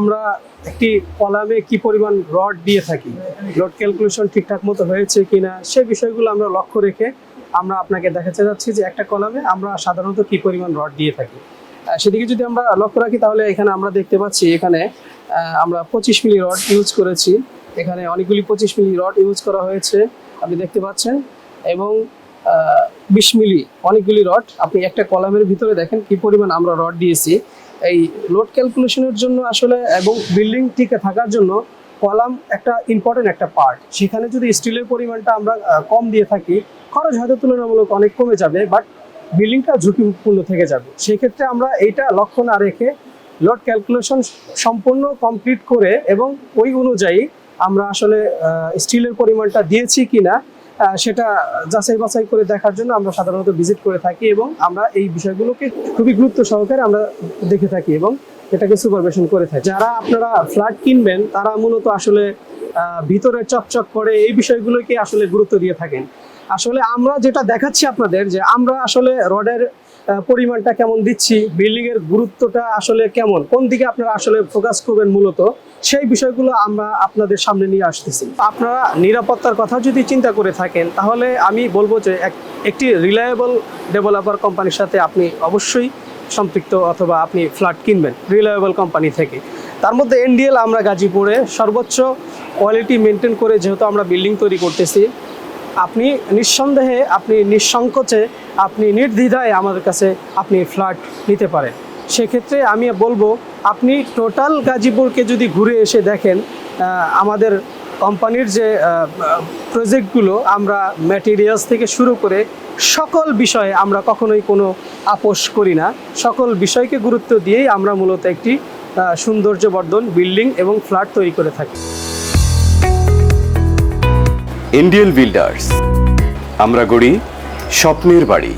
আমরা একটি কলামে কি পরিমাণ রড দিয়ে থাকি? লোড ক্যালকুলেশন ঠিকঠাক মতো হয়েছে কিনা? সে বিষয়গুলো আমরা লক্ষ্য রেখে আমরা আপনাকে দেখাতে যাচ্ছি যে একটা কলামে আমরা সাধারণত কি পরিমাণ রড দিয়ে থাকি। সেদিকে যদি আমরা লক্ষ্য রাখি, তাহলে এখানে আমরা দেখতে পাচ্ছি এখানে আমরা পঁচিশ মিলি রড ইউজ করেছি। এখানে অনেকগুলি পঁচিশ মিলি রড ইউজ করা হয়েছে, আপনি দেখতে পাচ্ছেন। এবং বিশ মিলি অনেকগুলি রড, আপনি একটা কলামের ভিতরে দেখেন কি পরিমাণ আমরা রড দিয়েছি। এই লোড ক্যালকুলেশনের জন্য আসলে এবং বিল্ডিং টিকে থাকার জন্য কলাম একটা ইম্পর্টেন্ট একটা পার্ট সেখানে যদি স্টিলের পরিমাণটা আমরা কম দিয়ে থাকি, খরচ হয়তো তুলনামূলক অনেক কমে যাবে বাট বিল্ডিংটা ঝুঁকিপূর্ণ থেকে যাবে। সেক্ষেত্রে আমরা এইটা লক্ষ্য না রেখে লোড ক্যালকুলেশন সম্পূর্ণ কমপ্লিট করে এবং ওই অনুযায়ী আমরা আসলে স্টিলের পরিমাণটা দিয়েছি কিনা সেটা যাচাই বাছাই করে দেখার জন্য আমরা সাধারণত ভিজিট করে থাকি এবং আমরা এই বিষয়গুলোকে খুবই গুরুত্ব সহকারে আমরা দেখে থাকি এবং এটাকে সুপারভিশন করে থাকি। যারা আপনারা ফ্ল্যাট কিনবেন, তারা মূলত আসলে ভিতরে চকচক করে এই বিষয়গুলোকে আসলে গুরুত্ব দিয়ে থাকেন। আসলে আমরা যেটা দেখাচ্ছি আপনাদের যে আমরা আসলে রডের পরিমাণটা কেমন দিচ্ছি বিল্ডিং এর গুরুত্বটা আসলে কেমন, কোন দিকে আপনারা আসলে ফোকাস করবেন মূলত, সেই বিষয়গুলো আমরা আপনাদের সামনে নিয়ে আসতেছি। আপনারা নিরাপত্তার কথা যদি চিন্তা করে থাকেন, তাহলে আমি বলব যে এক- একটি রিলায়েবল ডেভেলপার কোম্পানির সাথে আপনি অবশ্যই সম্পৃক্ত অথবা আপনি ফ্ল্যাট কিনবেন রিলায়েবল কোম্পানি থেকে। তার মধ্যে এনডিএল আমরা গাজীপুরে সর্বোচ্চ কোয়ালিটি মেনটেন করে যেহেতু আমরা বিল্ডিং তৈরি করতেছি আপনি নিঃসন্দেহে, আপনি নিঃসংকোচে, আপনি নির্দ্বিধায় আমাদের কাছে আপনি ফ্ল্যাট নিতে পারেন। সেক্ষেত্রে আমি বলব, আপনি টোটাল গাজীপুরকে যদি ঘুরে এসে দেখেন আমাদের কোম্পানির যে প্রজেক্টগুলো আমরা ম্যাটেরিয়ালস থেকে শুরু করে সকল বিষয়ে আমরা কখনোই কোনো আপোষ করি না। সকল বিষয়কে গুরুত্ব দিয়েই আমরা মূলত একটি সৌন্দর্যবর্ধন বিল্ডিং এবং ফ্ল্যাট তৈরি করে থাকি। ইন্ডিয়ান বিল্ডার্স আমরা গড়ি স্বপ্নের বাড়ি।